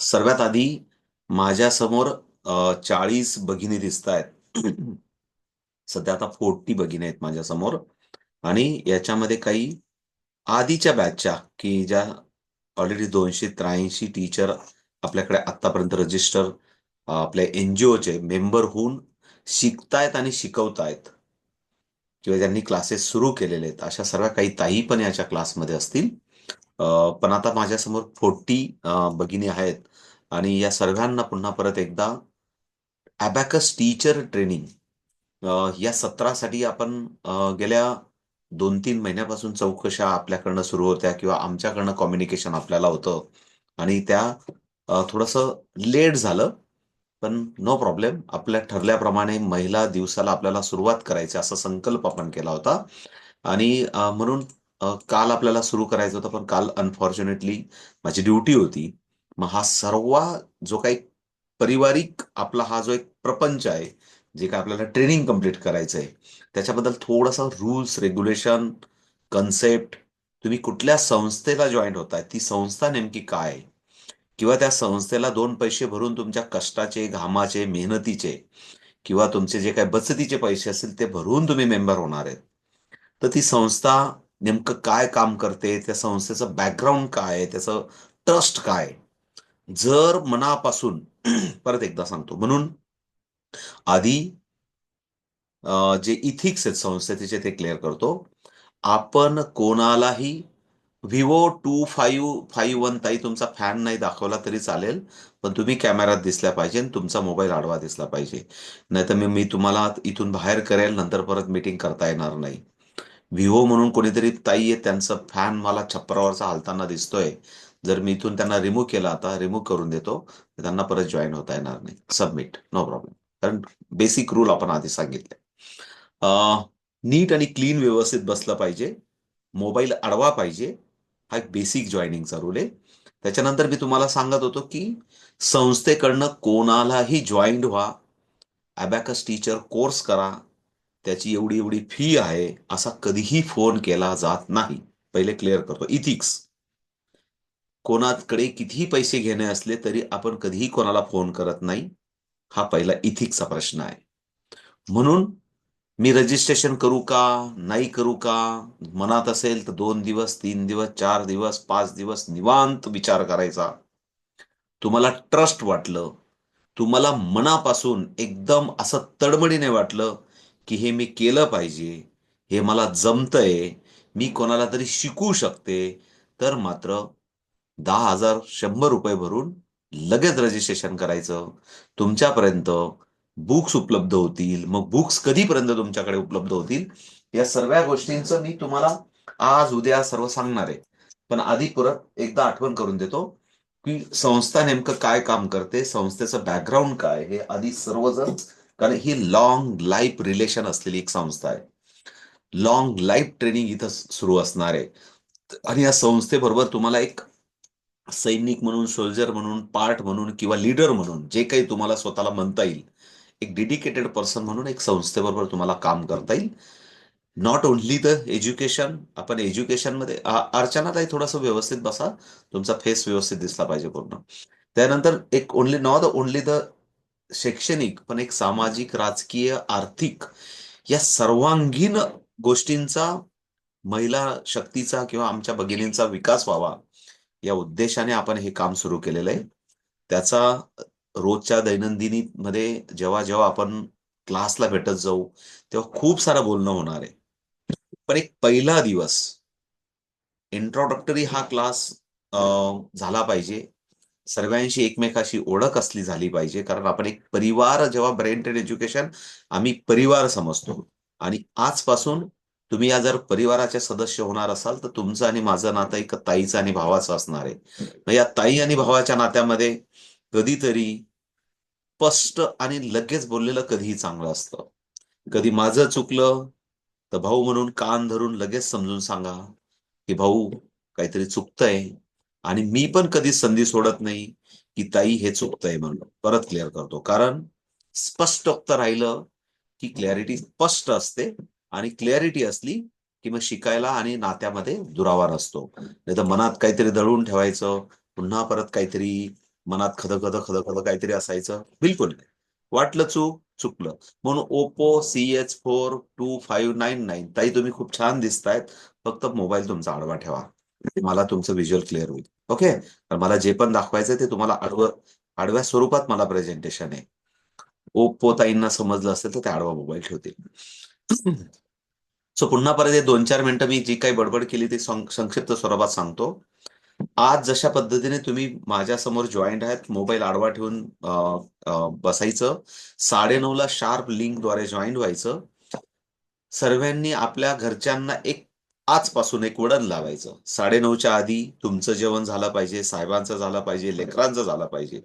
सर्वात आधी माझ्यासमोर चाळीस भगिनी दिसत आहेत सध्या आता फोर्टी भगिनी आहेत माझ्यासमोर. आणि याच्यामध्ये काही आधीच्या बॅचच्या की ज्या ऑलरेडी दोनशे त्र्याऐंशी टीचर आपल्याकडे आतापर्यंत रजिस्टर आपल्या एनजीओचे मेंबर होऊन शिकतायत आणि शिकवतायत. किंवा ज्यांनी क्लासेस सुरू केलेले आहेत. अशा सर्व काही ताई पण याच्या क्लासमध्ये असतील. पण आता माझ्यासमोर फोर्टी भगिनी आहेत. आणि या सर्वांना पुन्हा परत एकदा ॲबॅकस टीचर ट्रेनिंग या सत्रासाठी आपण गेल्या दोन तीन महिन्यापासून चौकशा आपल्याकडनं सुरू होत्या किंवा आमच्याकडनं कम्युनिकेशन आपल्याला होतं. आणि त्या थोडंसं लेट झालं पण नो प्रॉब्लेम आपल्या ठरल्याप्रमाणे महिला दिवसाला आपल्याला सुरुवात करायची असा संकल्प आपण केला होता. आणि म्हणून काल आपल्याला सुरू करायचं होतं पण काल अनफॉर्च्युनेटली माझी ड्युटी होती. मग हा सर्व जो काही पारिवारिक आपला हा जो एक प्रपंच आहे जे काय आपल्याला ट्रेनिंग कंप्लीट करायचं आहे त्याच्याबद्दल थोडंसं रूल्स रेग्युलेशन कन्सेप्ट तुम्ही कुठल्या संस्थेला जॉईन होताय ती संस्था नेमकी काय? आहे किंवा त्या संस्थेला दोन पैसे भरून तुमच्या कष्टाचे घामाचे मेहनतीचे किंवा तुमचे जे काही बचतीचे पैसे असतील ते भरून तुम्ही मेंबर होणार आहेत. तर ती संस्था नेमकं काय काम करते त्या संस्थेचं बॅकग्राऊंड काय आहे त्याचं ट्रस्ट काय जर मनापासून परत एकदा सांगतो. म्हणून आधी जे इथिक्स आहेत संस्थेचे ते क्लिअर करतो. आपण कोणालाही Vivo two five five one ताई तुमचा फॅन नाही दाखवला तरी चालेल पण तुम्ही कॅमेरात दिसल्या पाहिजे आणि तुमचा मोबाईल आडवा दिसला पाहिजे. नाहीतर मी मी तुम्हाला इथून बाहेर करेल नंतर परत मीटिंग करता येणार नाही. विवो म्हणून कोणीतरी ताई आहे त्यांचं फॅन मला छप्परावरचा हालताना दिसतोय. जर मी इथून त्यांना रिमूव्ह केला आता रिमूव्ह करून देतो तर त्यांना परत जॉईन होता येणार नाही. सबमिट नो प्रॉब्लेम कारण बेसिक रूल आपण आधी सांगितले. नीट आणि क्लीन व्यवस्थित बसलं पाहिजे. मोबाईल अडवा पाहिजे. हा एक बेसिक जॉईनिंगचा रूल आहे. त्याच्यानंतर मी तुम्हाला सांगत होतो की संस्थेकडनं कोणालाही जॉईंड व्हा. अबॅकस टीचर कोर्स करा. त्याची एवढी एवढी फी आहे असा कधीही फोन केला जात नाही. पहिले क्लिअर करतो. इथिक्स कोणाकडे कितीही पैसे घेणे असले तरी आपण कधीही कोणाला फोन करत नाही. हा पहिला इथिक्सचा प्रश्न आहे. म्हणून मी रजिस्ट्रेशन करू का नाही करू का मनात असेल तर दोन दिवस तीन दिवस चार दिवस पाच दिवस निवांत विचार करायचा. तुम्हाला ट्रस्ट वाटलं. तुम्हाला मनापासून एकदम असं तडमडीने वाटलं की हे मी केलं पाहिजे हे मला जमतंय मी कोणाला तरी शिकू शकते तर मात्र दहा हजार शंभर रुपये भरून लगेच रजिस्ट्रेशन करायचं. तुमच्यापर्यंत बुक्स उपलब्ध होतील. मग बुक्स कधीपर्यंत तुमच्याकडे उपलब्ध होतील या सर्व गोष्टींचं मी तुम्हाला आज उद्या सर्व सांगणार आहे. पण आधी परत एकदा आठवण करून देतो की संस्था नेमकं काय काम करते संस्थेचं बॅकग्राऊंड काय हे आधी सर्वजण कारण ही लॉंग लाईफ रिलेशन असलेली एक संस्था आहे. लॉंग लाईफ ट्रेनिंग इथं सुरू असणार आहे. आणि या संस्थेबरोबर तुम्हाला एक सैनिक म्हणून सोल्जर म्हणून पार्ट म्हणून किंवा लीडर म्हणून जे काही तुम्हाला स्वतःला म्हणता येईल एक डेडिकेटेड पर्सन म्हणून एक संस्थेबरोबर तुम्हाला काम करता येईल. नॉट ओनली द एज्युकेशन आपण एज्युकेशनमध्ये अर्चनाताई थोडंसं व्यवस्थित बसा तुमचा फेस व्यवस्थित दिसला पाहिजे पूर्ण. त्यानंतर एक ओनली नॉट ओनली द शैक्षणिक पण एक सामाजिक राजकीय आर्थिक या सर्वांगीण गोष्टींचा महिला शक्तीचा किंवा आमच्या भगिनींचा विकास व्हावा या उद्देशाने आपण हे काम सुरू केलेलं आहे. त्याचा रोजच्या दैनंदिनी मध्ये जेव्हा जेव्हा आपण क्लासला भेटत जाऊ तेव्हा खूप सारं बोलणं होणार आहे. पण एक पहिला दिवस इंट्रोडक्टरी हा क्लास झाला पाहिजे. सर्वांशी एकमेकाशी ओळख असली झाली पाहिजे. कारण आपण एक परिवार जेव्हा ब्रेन ट्रेड एज्युकेशन आम्ही परिवार समजतो. आणि आजपासून तुम्ही या जर परिवाराचे सदस्य होणार असाल तर तुमचं आणि माझं नातं एक ताईचं आणि भावाचं असणार आहे. मग या ताई आणि भावाच्या नात्यामध्ये कधीतरी स्पष्ट आणि लगेच बोललेलं कधीही चांगलं असतं. कधी माझं चुकलं तर भाऊ म्हणून कान धरून लगेच समजून सांगा की भाऊ काहीतरी चुकतंय. आणि मी पण कधी संधी सोडत नाही की ताई हे चुकतंय म्हणून. परत क्लिअर करतो. कारण स्पष्ट राहिलं की क्लॅरिटी स्पष्ट असते आणि क्लॅरिटी असली की मग शिकायला आणि नात्यामध्ये दुरावा नसतो. नाही तर मनात काहीतरी दळून ठेवायचं पुन्हा परत काहीतरी मनात खद खद खद खद काहीतरी असायचं. बिलकुल नाही. वाटलं चूक चुकलं. म्हणून Oppo C H four two five nine nine ताई तुम्ही खूप छान दिसतायत. फक्त मोबाईल तुमचा आडवा ठेवा. मला तुमचं व्हिज्युअल क्लिअर होईल. ओके तर मला जे पण दाखवायचं ते तुम्हाला आडवं आडव्या स्वरूपात मला प्रेझेंटेशन आहे. ओप्पो ताईंना समजलं असेल तर ते आडवा मोबाईल ठेवतील. सो पुन्हा परत हे दोन चार मिनिटं मी जी काही बडबड केली ती संक्षिप्त स्वरूपात सांगतो. आज जशा पद्धतीने तुम्ही माझ्यासमोर जॉईंट आहेत मोबाईल आडवा ठेवून बसायचं. साडे नऊला शार्प शार्प लिंकद्वारे जॉईंट व्हायचं. सर्वांनी आपल्या घरच्यांना एक आजपासून एक वडण लावायचं. साडेनऊच्या आधी तुमचं जेवण झालं पाहिजे साहेबांचं झालं पाहिजे लेकरांचं झालं पाहिजे.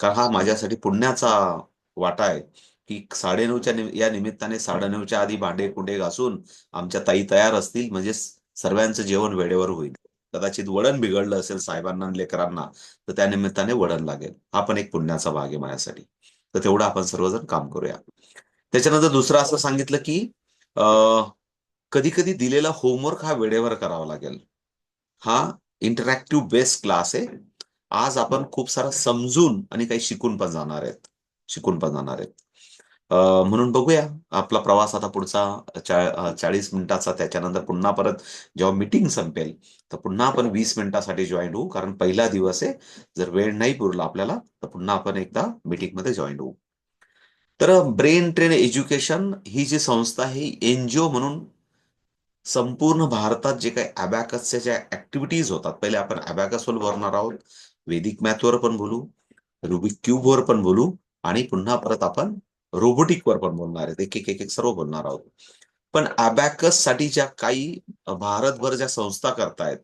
कारण हा माझ्यासाठी पुण्याचा वाटा आहे की साडेनऊच्या निम- या निमित्ताने साडेनऊच्या आधी भांडे कुंडे घासून आमच्या ताई तयार असतील म्हणजे सर्वांचं जेवण वेळेवर होईल. कदाचित वडण बिघडलं असेल साहेबांना आणि लेकरांना तर त्या निमित्ताने वडण लागेल. हा पण एक पुण्याचा भाग आहे माझ्यासाठी. तर तेवढं आपण सर्वजण काम करूया. त्याच्यानंतर दुसरं असं सांगितलं की कधी कधी दिलेला होमवर्क हा वेळेवर करावा लागेल. हा इंटरॅक्टिव्ह बेस्ड क्लास आहे. आज आपण खूप सारा समजून आणि काही शिकून पण जाणार आहेत. शिकून पण जाणार आहेत. म्हणून बघूया. आपला प्रवास आता पुढचा चा- चाळीस मिनिटाचा त्याच्यानंतर पुन्हा परत जेव्हा मीटिंग संपेल तर पुन्हा आपण वीस मिनिटासाठी जॉईन होऊ. कारण पहिला दिवस आहे. जर वेळ नाही पुरला आपल्याला तर पुन्हा आपण एकदा मीटिंगमध्ये जॉईन होऊ. तर ब्रेन ट्रेन एज्युकेशन ही जी संस्था आहे एनजीओ म्हणून संपूर्ण भारतात जे काही अबॅकसच्या ज्या ऍक्टिव्हिटीज होतात पहिले आपण अबॅकसवर बोलणार आहोत वेदिक मॅथवर पण बोलू रुबिक क्यूबवर पण बोलू आणि पुन्हा परत आपण रोबोटिकवर पण बोलणार आहेत. एक एक एक एक सर्व बोलणार आहोत. पण अबॅकससाठी ज्या काही भारतभर ज्या संस्था करतायत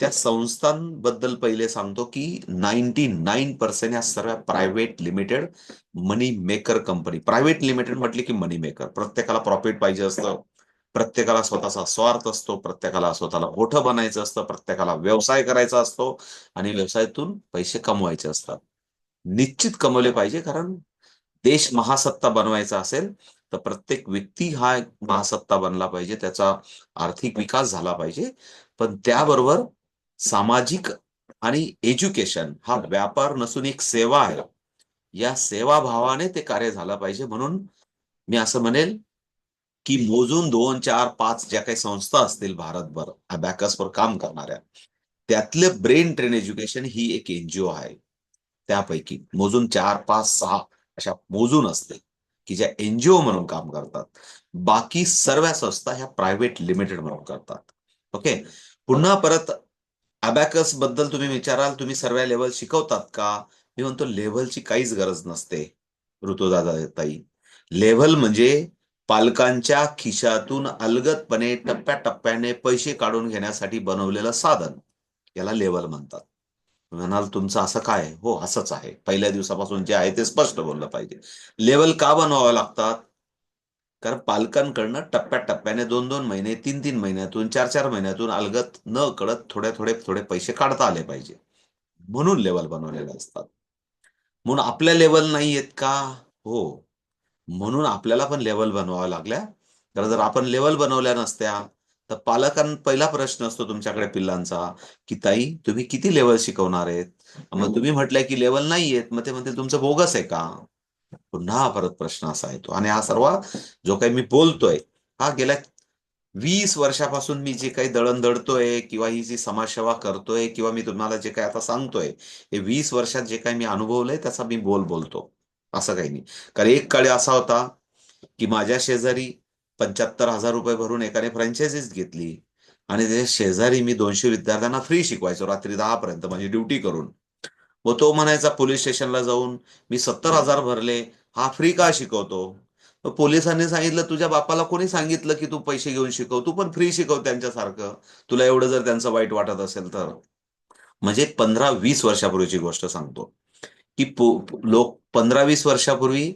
त्या संस्थांबद्दल पहिले सांगतो की नाईन्टी नाईन पर्सेंट या सर्व private limited money maker company private limited म्हटले की मनी मेकर प्रत्येकाला प्रॉफिट पाहिजे असतं. प्रत्येकाला स्वतःचा स्वार्थ असतो प्रत्येकाला स्वतःला मोठं बनायचं असतं प्रत्येकाला व्यवसाय करायचा असतो आणि व्यवसायातून पैसे कमवायचे असतात. निश्चित कमवले पाहिजे कारण देश महासत्ता बनवायचा असेल तर प्रत्येक व्यक्ती हा एक महासत्ता बनला पाहिजे त्याचा आर्थिक विकास झाला पाहिजे. पण त्याबरोबर सामाजिक आणि एज्युकेशन हा व्यापार नसून एक सेवा आहे. या सेवाभावाने ते कार्य झालं पाहिजे म्हणून मी असं म्हणेल की मोजून दोन चार पाच ज्या काही संस्था असतील भारतभर अबॅकसवर काम करणाऱ्या त्यातले ब्रेन ट्रेन एज्युकेशन ही एक एनजीओ आहे. त्यापैकी मोजून चार पाच सहा अशा मोजून असते की ज्या एनजीओ म्हणून काम करतात. बाकी सर्व संस्था ह्या प्रायव्हेट लिमिटेड म्हणून करतात. ओके पुन्हा परत अबॅकसबद्दल तुम्ही विचाराल तुम्ही सर्व लेवल शिकवतात का? मी म्हणतो लेव्हलची काहीच गरज नसते ऋतुदादा ताई. लेव्हल म्हणजे पालकांच्या खिशातून अलगतपणे टप्प्याटप्प्याने पैसे काढून घेण्यासाठी बनवलेलं साधन याला लेवल म्हणतात. म्हणाल तुमचं असं काय आहे? हो असंच आहे. पहिल्या दिवसापासून जे आहे ते स्पष्ट बोललं पाहिजे. लेवल का बनवावं लागतात? कारण पालकांकडनं टप्प्याटप्प्याने दोन दोन महिने तीन तीन महिन्यातून चार चार महिन्यातून अलगत न कळत थोडे थोडे थोडे पैसे काढता आले पाहिजे. म्हणून लेवल बनवलेले असतात. म्हणून आपल्या लेवल नाही आहेत का? हो. म्हणून आपल्याला पण लेवल बनवाव्या लागल्या. तर जर आपण लेवल बनवल्या नसत्या तर पालकां पहिला प्रश्न असतो तुमच्याकडे पिल्लांचा की ताई तुम्ही किती लेवल शिकवणार आहेत? मग तुम्ही म्हटलंय की लेवल नाही आहेत मग ते म्हणते तुमचं बोगस आहे का? पुन्हा परत प्रश्न असा येतो. आणि हा सर्व जो काही मी बोलतोय हा गेल्या वीस वर्षापासून मी जे काही दळण दळतोय किंवा ही जी समाजसेवा करतोय किंवा मी तुम्हाला जे काही आता सांगतोय हे वीस वर्षात जे काही मी अनुभवलंय त्याचा मी बोल बोलतो. असं काही नाही. कारण एक काळी असा होता की माझ्या शेजारी पंच्याहत्तर हजार रुपये भरून एकाने फ्रँचायझीच घेतली आणि त्याच्या शेजारी मी दोनशे विद्यार्थ्यांना फ्री शिकवायचो रात्री दहा पर्यंत माझी ड्युटी करून. व तो म्हणायचा पोलीस स्टेशनला जाऊन मी सत्तर हजार भरले हा फ्री का शिकवतो? पोलिसांनी सांगितलं तुझ्या बापाला कोणी सांगितलं की तू पैसे घेऊन शिकव? तू पण फ्री शिकव त्यांच्यासारखं. तुला एवढं जर त्यांचं वाईट वाटत असेल तर. म्हणजे पंधरा वीस वर्षापूर्वीची गोष्ट सांगतो. की लोक पंधरा वीस वर्षापूर्वी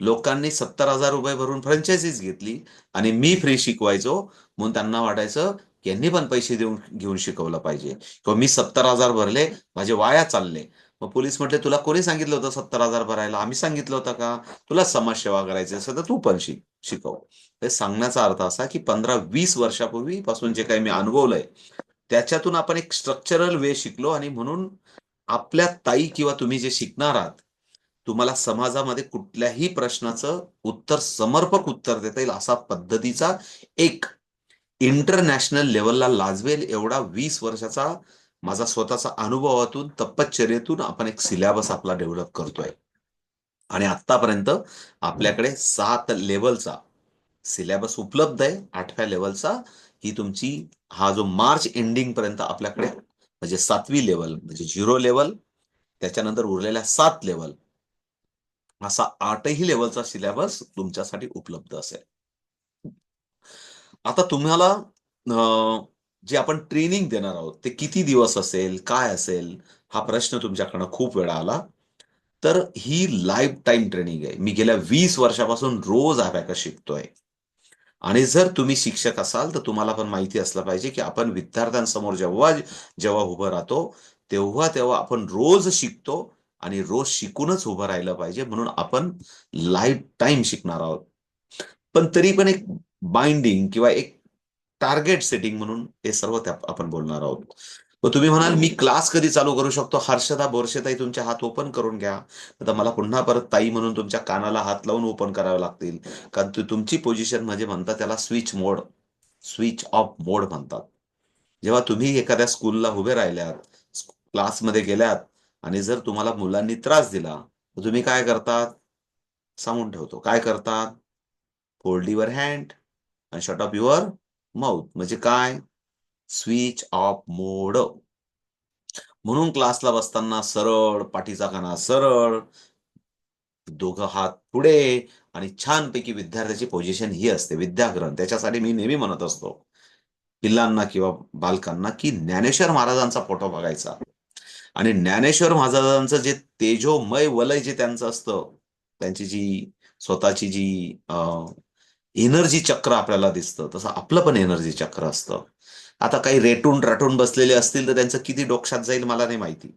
लोकांनी सत्तर हजार रुपये भरून फ्रँचायझीज घेतली आणि मी फ्री शिकवायचो म्हणून त्यांना वाटायचं यांनी पण पैसे देऊन घेऊन शिकवलं पाहिजे. किंवा मी सत्तर हजार भरले माझे वाया चालले. मग पोलीस म्हटले तुला कोणी सांगितलं होतं सत्तर हजार भरायला? आम्ही सांगितलं होतं का? तुला समाजसेवा करायची असेल तर तू पण शिक शिकव. हे सांगण्याचा अर्थ असा की पंधरा वीस वर्षापूर्वीपासून जे काही मी अनुभवलंय त्याच्यातून आपण एक स्ट्रक्चरल वे शिकलो आणि म्हणून आपल्या ताई किंवा तुम्ही जे शिकणार आहात तुम्हाला समाजामध्ये कुठल्याही प्रश्नाचं उत्तर समर्पक उत्तर देता येईल असा पद्धतीचा एक इंटरनॅशनल लेवलला लाजवेल एवढा वीस वर्षाचा माझा स्वतःचा अनुभवातून तपश्चर्येतून आपण एक सिलेबस आपला डेव्हलप करतोय. आणि आतापर्यंत आपल्याकडे सात लेवलचा सिलेबस उपलब्ध आहे. आठव्या लेवलचा ही तुमची हा जो मार्च एंडिंग पर्यंत आपल्याकडे म्हणजे सातवी लेवल म्हणजे झिरो लेवल त्याच्यानंतर उरलेल्या सात लेवल असा आठही लेवलचा सिलेबस तुमच्यासाठी उपलब्ध असेल. आता तुम्हाला जे आपण ट्रेनिंग देणार आहोत ते किती दिवस असेल काय असेल हा प्रश्न तुमच्याकडनं खूप वेळा आला. तर ही लाईफ टाईम ट्रेनिंग आहे. मी गेल्या वीस वर्षापासून रोज अबॅकस शिकतोय. आणि जर तुम्ही शिक्षक असाल तर तुम्हाला पण माहिती असलं पाहिजे की आपण विद्यार्थ्यांसमोर जेव्हा जेव्हा उभं राहतो तेव्हा तेव्हा आपण रोज शिकतो आणि रोज शिकूनच उभं राहिलं पाहिजे. म्हणून आपण लाईफ टाईम शिकणार आहोत. पण तरी पण एक बाइंडिंग किंवा एक टार्गेट सेटिंग म्हणून हे सर्व त्या आपण बोलणार आहोत. मग तुम्ही म्हणाल मी क्लास कधी चालू करू शकतो? हर्षदा बोरशेताई तुमच्या हात ओपन करून घ्या. आता मला पुन्हा परत ताई म्हणून तुमच्या कानाला हात लावून ओपन करावे लागतील. कारण तुमची पोझिशन म्हणजे म्हणतात त्याला switch mode switch off mode म्हणतात. जेव्हा तुम्ही एखाद्या स्कूलला उभे राहिल्यात क्लासमध्ये गेल्यात आणि जर तुम्हाला मुलांनी त्रास दिला तर तुम्ही काय करतात? सांगून ठेवतो. काय करतात? फोल्ड युअर हँड आणि शॉट ऑफ युअर माउथ म्हणजे काय? स्विच ऑफ मोड म्हणून क्लासला बसताना सरळ पाठीचा काना सरळ दोघं हात पुढे आणि छानपैकी विद्यार्थ्याची पोझिशन ही असते विद्याग्रहण. त्याच्यासाठी मी नेहमी म्हणत असतो पिल्लांना किंवा बालकांना की ज्ञानेश्वर महाराजांचा फोटो बघायचा. आणि ज्ञानेश्वर महाराजांचं जे तेजोमय वलय जे त्यांचं असतं त्यांची जी स्वतःची जी एनर्जी चक्र आपल्याला दिसतं तसं आपलं पण एनर्जी चक्र असतं. आता काही रेटून रटून बसलेले असतील तर त्यांचं किती डोक्षात जाईल मला नाही माहिती.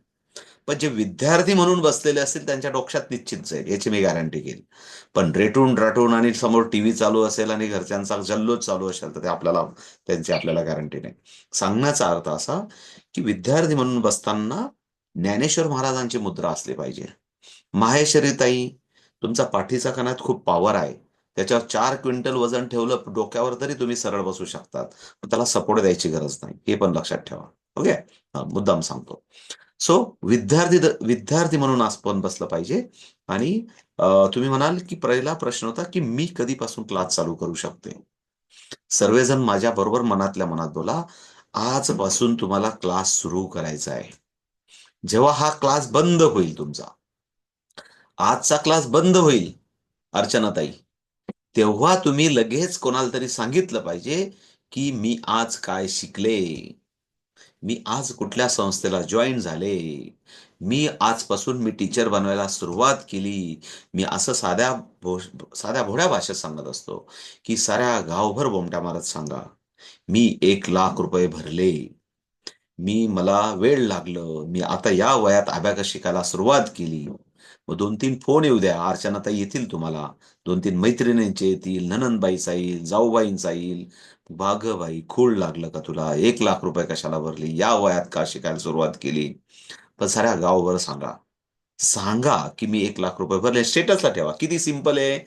पण जे विद्यार्थी म्हणून बसलेले असतील त्यांच्या डोक्षात निश्चित जाईल याची मी गॅरंटी घेईल पण रेटून रटून आणि समोर टीव्ही चालू असेल आणि घरच्यांचा जल्लोष चालू असेल तर ते आपल्याला त्यांची आपल्याला गॅरंटी नाही. सांगण्याचा अर्थ असा की विद्यार्थी म्हणून बसताना ज्ञानेश्वर महाराजांची मुद्रा असली पाहिजे. माहेश्वरीताई तुमचा पाठीचा कणात खूप पॉवर आहे. त्याच्यावर चार क्विंटल वजन ठेवलं डोक्यावर तरी तुम्ही सरळ बसू शकतात. त्याला सपोर्ट द्यायची गरज नाही. हे पण लक्षात ठेवा. ओके मुद्दाम सांगतो. सो विद्यार्थी विद्यार्थी म्हणून आपण बसलं पाहिजे. आणि तुम्ही म्हणाल की पहिला प्रश्न होता की मी कधीपासून क्लास चालू करू शकते? सर्वजण माझ्या बरोबर मनातल्या मनात बोला आजपासून तुम्हाला क्लास सुरू करायचा आहे. जेव्हा हा क्लास बंद होईल तुमचा आजचा क्लास बंद होईल अर्चनाताई. तेव्हा तुम्ही लगेच कोणाला तरी सांगितलं पाहिजे की मी आज काय शिकले. मी आज कुठल्या संस्थेला जॉईन झाले. मी आजपासून मी टीचर बनवायला सुरुवात केली. मी असं साध्या साध्या भोड्या भाषेत सांगत असतो की साऱ्या गावभर बोमट्या मारत सांगा. मी एक लाख रुपये भरले. मी मला वेळ लागलं. मी आता या वयात अभ्यास शिकायला सुरुवात केली. मग दोन तीन फोन येऊ द्या. अर्चनाताई येतील तुम्हाला. दोन तीन मैत्रिणींचे येतील ननंदबाईचा येईल जाऊबाईंचा येईल बाघबाई खूळ लागलं का तुला? एक लाख रुपये कशाला भरली? या वयात का शिकायला सुरुवात केली? पण साऱ्या गावभर सांगा. सांगा की मी एक लाख रुपये भरले. स्टेटसला ठेवा. किती सिंपल आहे.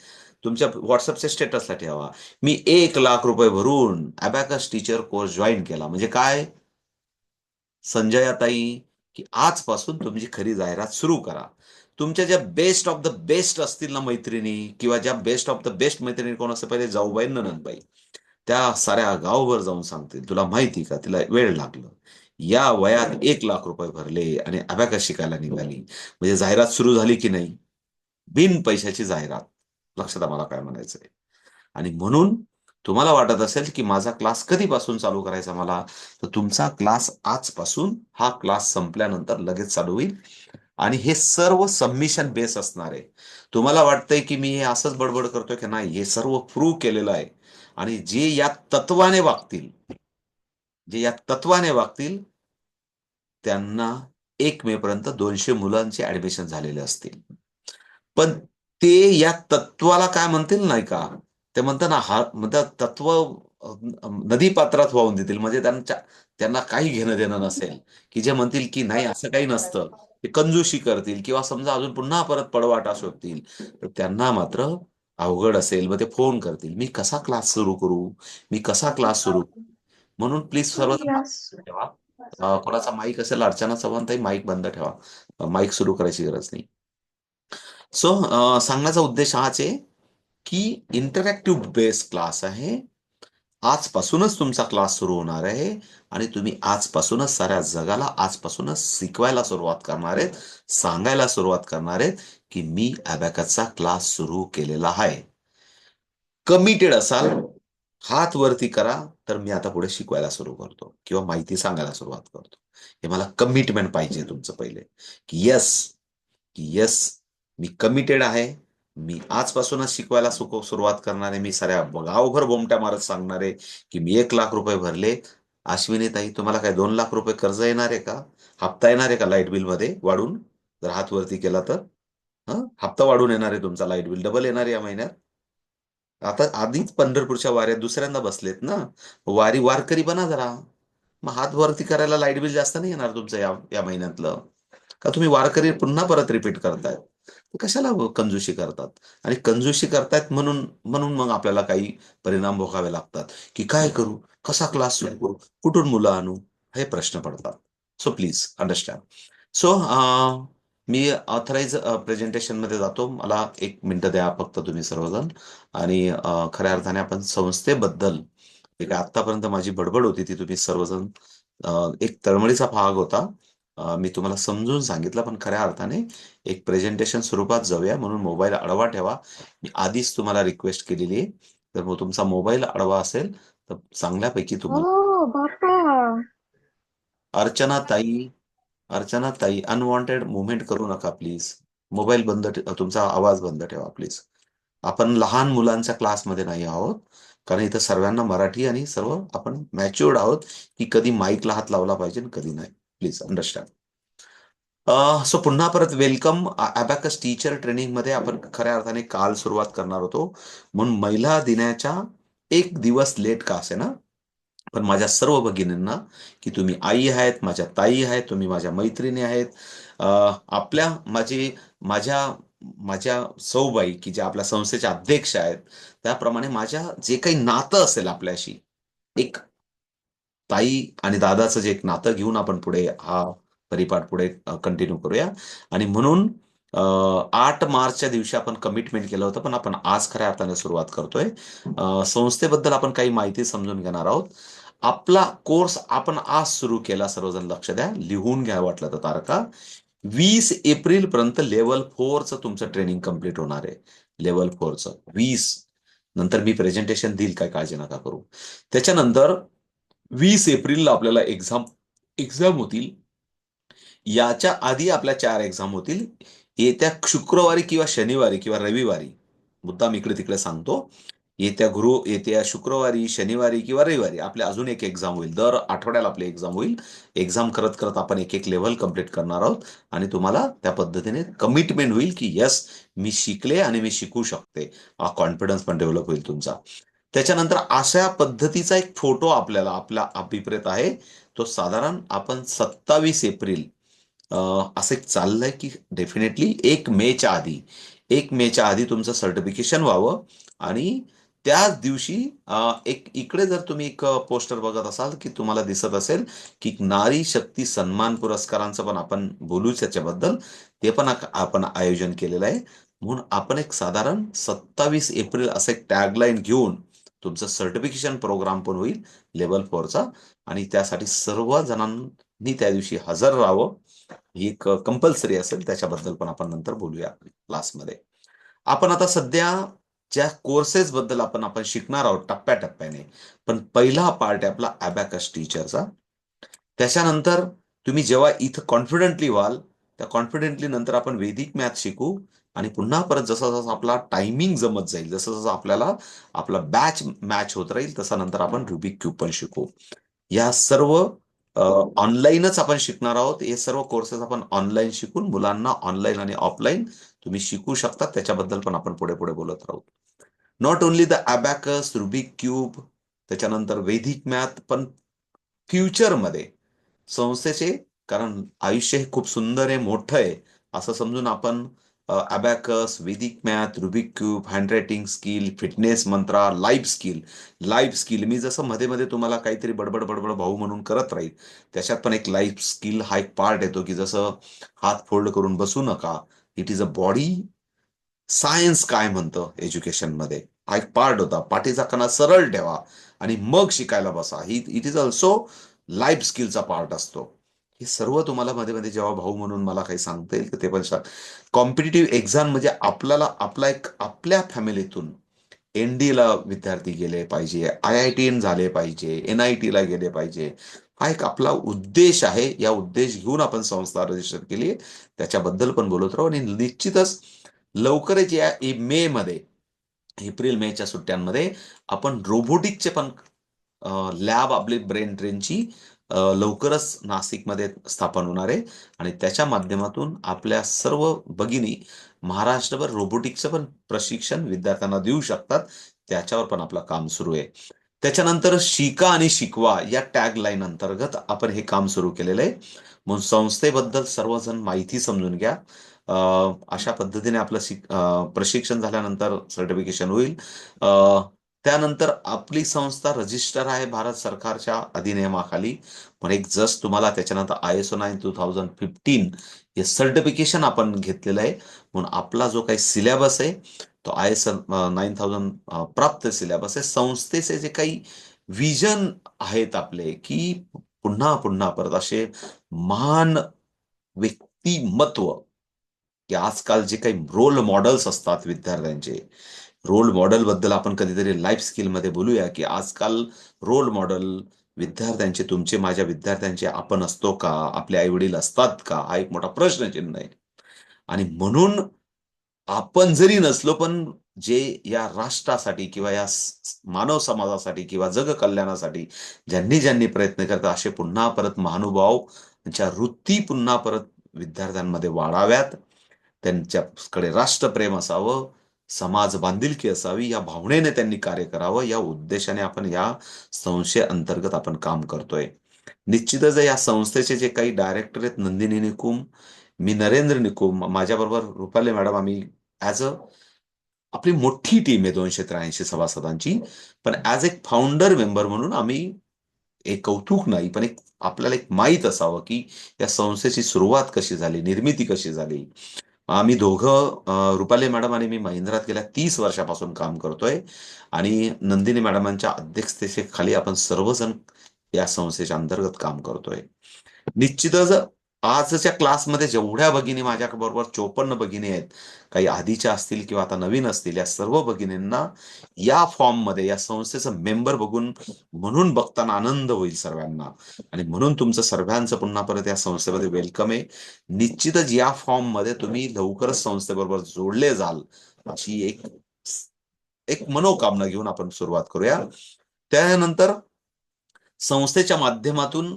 तुमच्या व्हॉट्सअपच्या स्टेटसला ठेवा. मी एक लाख रुपये भरून अबॅकस टीचर कोर्स जॉईन केला. म्हणजे काय? संजयाताई की आजपासून तुमची खरी जाहिरात सुरू करा. तुमच्या ज्या बेस्ट ऑफ द बेस्ट असतील ना मैत्रिणी किंवा ज्या बेस्ट ऑफ द बेस्ट मैत्रिणी कोण असं पहिले जाऊबाई ननंदबाई. त्या साऱ्या गावभर जाऊन सांगतील तुला माहिती का? तिला वेळ लागलं. या वयात एक लाख रुपये भरले आणि अभ्याका शिकायला निघाली. म्हणजे जाहिरात सुरू झाली की नाही? बिन पैशाची जाहिरात. लक्षात आम्हाला काय म्हणायचंय? आणि म्हणून तुम्हाला वाटत असेल की माझा क्लास कधीपासून चालू करायचा मला? तर तुमचा क्लास आजपासून हा क्लास संपल्यानंतर लगेच चालू होईल. आणि हे सर्व सबमिशन बेस असणार आहे. तुम्हाला वाटतंय की मी हे असंच बडबड करतोय की नाही? हे सर्व प्रूव्ह केलेलं आहे. आणि जे या तत्वाने वागतील जे या तत्वाने वागतील त्यांना एक मे पर्यंत दोनशे मुलांचे ऍडमिशन झालेले असतील. पण ते या तत्वाला काय म्हणतील नाही का? ते म्हणतात ना हा म्हणतात तत्व नदी पात्रात वाहून देतील. म्हणजे त्यांच्या त्यांना काही घेणं देणं नसेल. की जे म्हणतील की नाही असं काही नसतं. ते कंजूशी करतील किंवा समजा अजून पुन्हा परत पळवाटा शोधतील तर त्यांना मात्र अवघड असेल. मग ते फोन करतील मी कसा क्लास सुरू करू? मी कसा क्लास सुरू म्हणून प्लीज सर्व. ठेवा. कोणाचा माईक असेल अर्चना चव्हाण माईक बंद ठेवा. माईक सुरू करायची गरज नाही. सो सांगण्याचा उद्देश हाच आहे की इंटरॅक्टिव्ह बेस्ड क्लास आहे. आजपासूनच तुमचा क्लास सुरू होणार आहे आणि तुम्ही आजपासूनच साऱ्या जगाला आजपासूनच शिकवायला सुरुवात करणार आहेत सांगायला सुरुवात करणार आहेत की मी अबॅकसचा क्लास सुरू केलेला आहे. कमिटेड असाल हात वरती करा तर मी आता पुढे शिकवायला सुरू करतो किंवा माहिती सांगायला सुरुवात करतो. हे मला कमिटमेंट पाहिजे तुमचं पहिले. की यस की यस मी कमिटेड आहे. मी आजपासूनच शिकवायला सुख सुरुवात करणार आहे. मी साऱ्या गावभर बोमट्या मारत सांगणार आहे की मी एक लाख रुपये भरले. अश्विनी ताई तुम्हाला काय दोन लाख रुपये कर्ज येणार आहे का? हप्ता येणार आहे का लाइट बिलमध्ये वाढून? जर हात वरती केला तर? हप्ता वाढून येणार आहे तुमचा लाइट बिल. डबल येणार या महिन्यात. आता आधीच पंढरपूरच्या वाऱ्यात दुसऱ्यांदा बसलेत ना? वारी वारकरी बना जरा. मग हात वरती करायला लाइट बिल जास्त नाही येणार तुमचं या या महिन्यातलं? का तुम्ही वारकरी पुन्हा परत रिपीट करतायत? कशाला कंजूशी करतात? आणि कंजूशी करतायत म्हणून म्हणून मग आपल्याला काही परिणाम भोगावे लागतात. की काय करू? कसा क्लास सुरू करू? कुठून मुलं आणू? हे प्रश्न पडतात. सो प्लीज अंडरस्टँड सो मी ऑथराईज प्रेझेंटेशनमध्ये जातो. मला एक मिनिटं द्या फक्त तुम्ही सर्वजण. आणि खऱ्या अर्थाने आपण संस्थेबद्दल आतापर्यंत माझी बडबड होती ती तुम्ही सर्वजण एक तळमळीचा भाग होता. मी तुम्हाला समजून सांगितलं पण खऱ्या अर्थाने एक प्रेझेंटेशन स्वरूपात जाऊया. म्हणून मोबाईल आडवा ठेवा. मी आधीच तुम्हाला रिक्वेस्ट केलेली आहे. तर मग तुमचा मोबाईल आडवा असेल तर चांगल्यापैकी तुम्हाला बाप्पा. अर्चना ताई अर्चना ताई अनवॉन्टेड मुवमेंट करू नका प्लीज मोबाईल बंद तुमचा आवाज बंद ठेवा प्लीज आपण लहान मुलांच्या क्लासमध्ये नाही आहोत. कारण इथं सर्वांना मराठी आणि सर्व आपण मॅच्युअर्ड आहोत की कधी माईकला हात लावला पाहिजे कधी नाही. प्लीज अंडरस्टँड सो पुन्हा परत वेलकम अबॅकस टीचर ट्रेनिंगमध्ये आपण खऱ्या अर्थाने काल सुरुवात करणार होतो. म्हणून महिला दिनाच्या एक दिवस लेट का असे ना पण माझ्या सर्व भगिनींना की तुम्ही आई आहेत माझ्या ताई आहेत तुम्ही माझ्या मैत्रिणी आहेत आपल्या माझी माझ्या माझ्या सौबाई की ज्या आपल्या संस्थेच्या अध्यक्ष आहेत त्याप्रमाणे माझ्या जे काही नातं असेल आपल्याशी एक ताई आणि दादाचं जे एक नातं घेऊन आपण पुढे हा परिपाठ पुढे कंटिन्यू करूया. आणि म्हणून आठ मार्चच्या दिवशी आपण कमिटमेंट केलं होतं पण आपण आज खऱ्या अर्थाने सुरुवात करतोय. संस्थेबद्दल आपण काही माहिती समजून घेणार आहोत. आपला कोर्स आपण आज सुरू केला सर्वजण लक्ष द्या. लिहून घ्या वाटलं तर तारखा. वीस एप्रिल पर्यंत लेवल फोरचं तुमचं ट्रेनिंग कंप्लीट होणार आहे. लेवल फोरचं वीस. नंतर मी प्रेझेंटेशन देईल काय काळजी नका करू. त्याच्यानंतर वीस एप्रिलला आपल्याला एक्झाम एक्झाम होतील. याच्या आधी आपल्या चार एक्झाम होतील. येत्या शुक्रवारी किंवा शनिवारी किंवा रविवारी मुद्दाम इकडे तिकडे सांगतो. येत्या गुरु येत्या शुक्रवारी शनिवारी किंवा रविवारी आपल्या अजून एक एक्झाम होईल. दर आठवड्याला आपली एक्झाम होईल. एक्झाम करत करत आपण एक एक लेव्हल कंप्लीट करणार आहोत. आणि तुम्हाला त्या पद्धतीने कमिटमेंट होईल की येस मी शिकले आणि मी शिकू शकते. हा कॉन्फिडन्स पण डेव्हलप होईल तुमचा. त्याच्यानंतर अशा पद्धतीचा एक फोटो आपल्याला आपला अभिप्रेत आहे. तो साधारण आपण सत्तावीस एप्रिल असं एक चाललंय की डेफिनेटली एक मेच्या आधी एक मेच्या आधी तुमचं सर्टिफिकेशन व्हावं आणि त्याच दिवशी एक इकडे जर तुम्ही एक पोस्टर बघत असाल की तुम्हाला दिसत असेल की नारी शक्ती सन्मान पुरस्कारांचं पण आपण बोलू त्याच्याबद्दल ते पण आपण आयोजन केलेलं आहे. म्हणून आपण एक साधारण सत्तावीस एप्रिल असं एक टॅगलाईन घेऊन तुमचं सर्टिफिकेशन प्रोग्राम पण होईल लेवल फोरचा आणि त्यासाठी सर्व जणांनी त्या दिवशी हजर राहावं. ही एक कंपल्सरी असेल त्याच्याबद्दल पण आपण नंतर बोलूया क्लासमध्ये आपण आता सध्या ज्या कोर्सेस बद्दल आपण आपण शिकणार आहोत टप्प्याटप्प्याने पण पहिला पार्ट आहे आपला अबॅकस टीचरचा त्याच्यानंतर तुम्ही जेव्हा इथं कॉन्फिडेंटली व्हाल त्या कॉन्फिडेंटली नंतर आपण वैदिक मॅथ शिकू. आणि पुन्हा परत जसा जसा आपला टायमिंग जमत जाईल जसं जसं आपल्याला आपला बॅच मॅच होत राहील तसा नंतर आपण रुबिक क्यूब पण शिकू. या सर्व ऑनलाईनच आपण शिकणार आहोत. हे सर्व कोर्सेस आपण ऑनलाईन शिकून मुलांना ऑनलाईन आणि ऑफलाईन तुम्ही शिकू शकता. त्याच्याबद्दल पण आपण पुढे पुढे बोलत राहू. Not only the abacus Rubik cube त्याच्यानंतर वैदिक मॅथ पण फ्युचरमध्ये संस्थेचे कारण आयुष्य हे खूप सुंदर आहे मोठं आहे असं समजून आपण abacus Vedic math Rubik cube handwriting skill fitness mantra life skill life skill मी जसं मध्ये मध्ये तुम्हाला काहीतरी बडबड बडबड भाऊ म्हणून करत राहील त्याच्यात पण एक लाईफ स्किल हा एक पार्ट येतो की जसं हात फोल्ड करून बसू नका. It is a body science काय म्हणतं एज्युकेशनमध्ये हा एक पार्ट होता. पाठीचा कणा सरळ ठेवा आणि मग शिकायला बसा. ही इट इज ऑल्सो लाईफ स्किलचा पार्ट असतो. हे सर्व तुम्हाला मध्ये मध्ये जेव्हा भाऊ म्हणून मला काही सांगता येईल तर ते पण सांग. कॉम्पिटेटिव्ह एक्झाम म्हणजे आपल्याला आपला एक आपल्या फॅमिलीतून एन ला विद्यार्थी गेले पाहिजे आय आय टी एन झाले पाहिजे एन आय टीला गेले पाहिजे. हा एक आपला उद्देश आहे. या उद्देश घेऊन आपण संस्था रजिस्टर केली त्याच्याबद्दल पण बोलत राहू आणि निश्चितच लवकरच या मे मध्ये एप्रिल मेच्या सुट्ट्यांमध्ये आपण रोबोटिकचे पण लॅब आपली ब्रेन ट्रेनची लवकरच नाशिकमध्ये स्थापन होणार आहे. आणि त्याच्या माध्यमातून आपल्या सर्व भगिनी महाराष्ट्रभर रोबोटिक्सचं पण प्रशिक्षण विद्यार्थ्यांना देऊ शकतात. त्याच्यावर पण आपलं काम सुरू आहे. त्याच्यानंतर शिका आणि शिकवा या टॅग लाईन अंतर्गत आपण हे काम सुरू केलेलं आहे. म्हणून संस्थेबद्दल सर्वजण माहिती समजून घ्या. अशा पद्धतीने आपलं प्रशिक्षण झाल्यानंतर सर्टिफिकेशन होईल. त्यानंतर आपली संस्था रजिस्टर आहे भारत सरकारच्या अधिनियमाखाली. पण एक जस्ट तुम्हाला त्याच्यानंतर I S O nine two thousand fifteen हे सर्टिफिकेशन आपण घेतलेलं आहे. म्हणून आपला जो काही सिलेबस आहे तो आय एस नाईन थाउजंड प्राप्त सिलेबस आहे. संस्थेचे जे काही विजन आहेत आपले की पुन्हा पुन्हा परत असे महान व्यक्तिमत्व की आजकाल जे काही रोल मॉडेल्स असतात विद्यार्थ्यांचे रोल मॉडेल बद्दल आपण कधीतरी लाईफ स्किलमध्ये बोलूया की आजकाल रोल मॉडेल विद्यार्थ्यांचे तुमचे माझ्या विद्यार्थ्यांचे आपण असतो का? आपले आई वडील असतात का? हा एक मोठा प्रश्नचिन्ह आहे. आणि म्हणून आपण जरी नसलो पण जे या राष्ट्रासाठी किंवा या मानव समाजासाठी किंवा जग कल्याणासाठी ज्यांनी ज्यांनी प्रयत्न करतात असे पुन्हा परत महानुभाव त्यांच्या वृत्ती पुन्हा परत विद्यार्थ्यांमध्ये वाढाव्यात. त्यांच्याकडे राष्ट्रप्रेम असावं. समाज बांधिलकी असावी या भावनेने त्यांनी कार्य करावं या उद्देशाने आपण या संशय अंतर्गत आपण काम करतोय. निश्चितच या संस्थेचे जे काही डायरेक्टर आहेत नंदिनी निकुम मी नरेंद्र निकुम माझ्याबरोबर रुपाली मॅडम आम्ही ॲज अ आपली मोठी टीम आहे दोनशे त्र्याऐंशी सभासदांची. पण ॲज एक फाउंडर मेंबर म्हणून आम्ही एक कौतुक नाही पण एक आपल्याला एक माहीत असावं की या संस्थेची सुरुवात कशी झाली निर्मिती कशी झाली. आम्ही दोघं रुपाली मॅडम आणि मी महिंद्रात गेल्या तीस वर्षापासून काम करतोय. आणि नंदिनी मॅडमांच्या अध्यक्षतेखाली आपण सर्वजण या संस्थेच्या अंतर्गत काम करतोय. निश्चितच आजच्या क्लासमध्ये जेवढ्या भगिनी माझ्या बरोबर चोपन्न भगिनी आहेत काही आधीच्या असतील किंवा आता नवीन असतील या सर्व भगिनींना या फॉर्ममध्ये या संस्थेचं मेंबर बघून म्हणून बघताना आनंद होईल सर्वांना. आणि म्हणून तुमचं सर्वांचं पुन्हा परत या संस्थेमध्ये वेलकम आहे. निश्चितच या फॉर्ममध्ये तुम्ही लवकरच संस्थेबरोबर जोडले जाल अशी एक एक मनोकामना घेऊन आपण सुरुवात करूया. त्यानंतर संस्थेच्या माध्यमातून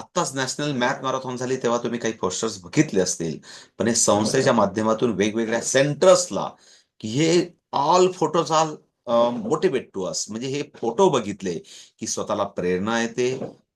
आत्ताच नॅशनल मॅथ मॅरेथॉन झाली तेव्हा तुम्ही काही पोस्टर्स बघितले असतील. पण हे संस्थेच्या माध्यमातून वेगवेगळ्या सेंटर्सला की हे all photos all motivate to us म्हणजे हे फोटो बघितले की स्वतःला प्रेरणा येते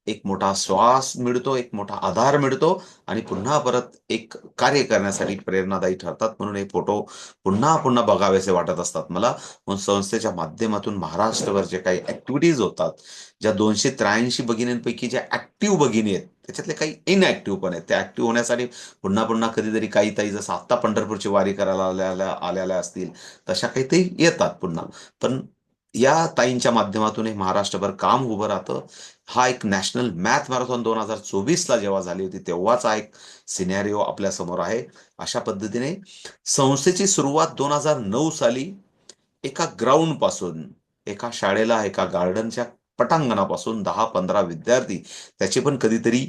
एक मोठा श्वास मिळतो एक मोठा आधार मिळतो आणि पुन्हा परत एक कार्य करण्यासाठी प्रेरणादायी ठरतात. म्हणून हे फोटो पुन्हा पुन्हा बघावेसे वाटत असतात मला. म्हणून संस्थेच्या माध्यमातून महाराष्ट्रभर जे काही ऍक्टिव्हिटीज होतात ज्या दोनशे त्र्याऐंशी भगिनींपैकी ज्या ऍक्टिव्ह भगिनी आहेत त्याच्यातले काही इनऍक्टिव्ह पण आहेत. त्या ऍक्टिव्ह होण्यासाठी पुन्हा पुन्हा कधीतरी काही ताई जसं आत्ता पंढरपूरची वारी करायला आलेल्या आलेल्या असतील तशा काही ते येतात पुन्हा. पण या ताईंच्या माध्यमातून हे महाराष्ट्रभर काम उभं राहतं. हा एक नॅशनल मॅथ मॅरेथॉन दोन हजार चोवीसला जेव्हा झाली होती तेव्हाचा एक सिनॅरिओ आपल्यासमोर आहे. अशा पद्धतीने संस्थेची सुरुवात दोन हजार नऊ साली एका ग्राउंडपासून एका शाळेला एका गार्डनच्या पटांगणापासून दहा पंधरा विद्यार्थी त्याचे पण कधीतरी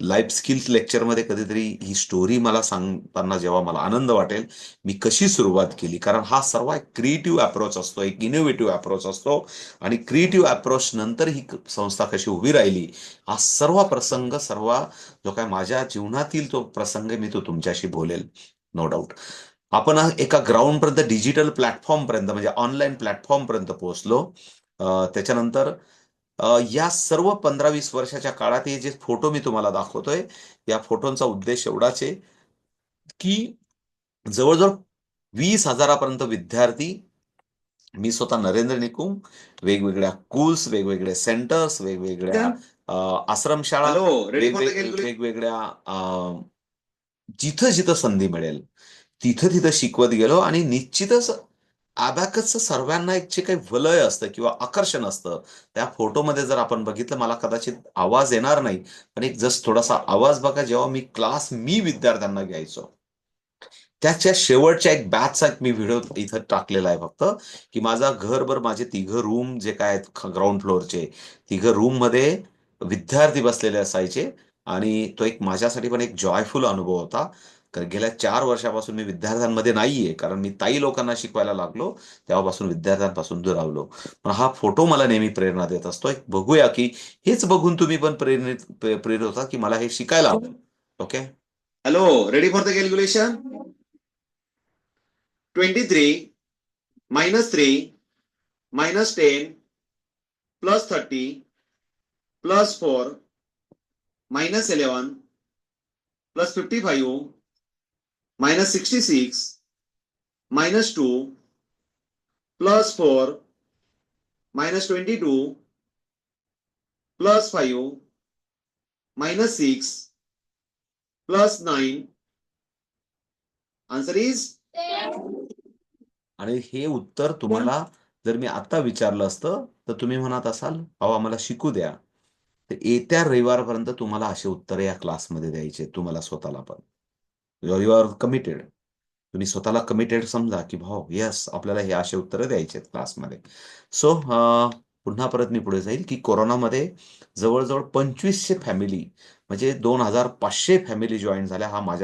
लाईफ स्किल्स लेक्चरमध्ये कधीतरी ही स्टोरी मला सांगताना जेव्हा मला आनंद वाटेल मी कशी सुरुवात केली? कारण हा सर्व एक क्रिएटिव्ह अप्रोच असतो एक इनोव्हेटिव्ह अप्रोच असतो आणि क्रिएटिव्ह अप्रोच नंतर ही संस्था कशी उभी राहिली हा सर्व प्रसंग सर्व जो काय माझ्या जीवनातील तो प्रसंग मी तो तुमच्याशी बोलेल नो डाऊट आपण एका ग्राउंडपर्यंत डिजिटल प्लॅटफॉर्मपर्यंत म्हणजे ऑनलाईन पर्यंत पोहोचलो. त्याच्यानंतर या सर्व 15-20 वर्षाच्या काळात हे जे फोटो मी तुम्हाला दाखवतोय, या फोटोंचा उद्देश एवढाच आहे, की जवळ-जवळ 20,000 पर्यंत विद्यार्थी मी स्वतः नरेंद्र निकुम, वेगवेगळ्या स्कूल्स, वेगवेगळे सेंटर्स, वेगवेगळ्या आश्रमशाळा, वेगवेगळ्या अ, जिथं-जिथं संधी मिळेल, तिथं-तिथं शिकवत गेलो आणि निश्चितच अबॅकसचं सर्वांना एक जे काही वलय असतं किंवा आकर्षण असतं, त्या फोटोमध्ये जर आपण बघितलं, मला कदाचित आवाज येणार नाही, पण एक जस्ट थोडासा आवाज बघा, जेव्हा मी क्लास मी विद्यार्थ्यांना घ्यायचो. त्याच्या शेवटच्या एक बॅचचा मी व्हिडिओ इथं टाकलेला आहे फक्त, की माझा घरभर माझे तिघं रूम जे काय आहेत ग्राउंड फ्लोअरचे, तिघं रूममध्ये विद्यार्थी बसलेले असायचे आणि तो एक माझ्यासाठी पण एक जॉयफुल अनुभव होता. कारण गेल्या चार वर्षापासून मी विद्यार्थ्यांमध्ये नाहीये, कारण मी ताई लोकांना शिकवायला लागलो, तेव्हापासून विद्यार्थ्यांपासून दुरावलो. पण हा फोटो मला नेहमी प्रेरणा देत असतो. एक बघूया, की हेच बघून तुम्ही पण प्रेरित प्रेरित होता, की मला हे शिकायला हवं. Okay? Hello ready for the calculation 23 minus 3 minus 10 plus 30 plus 4 minus 11 plus 55 minus 66 minus 2 plus 4 minus 22 plus 5 minus 6 plus 9 answer is आणि हे उत्तर तुम्हाला जर मी आता विचारलं असतं, तर तुम्ही म्हणत असाल, "अहो, आम्हाला शिकू द्या." तर येत्या रविवारपर्यंत तुम्हाला असे उत्तरे या क्लासमध्ये द्यायचे तुम्हाला स्वतःला पण. You are committed. तुम्ही स्वतःला कमिटेड समजा, की भाऊ यस आपल्याला हे असे उत्तरं द्यायचे आहेत क्लासमध्ये." सो पुन्हा परत मी पुढे जाईल, की कोरोनामध्ये जवळजवळ पंचवीसशे फॅमिली म्हणजे 2500 फॅमिली जॉईन झाल्या. हा माझ्या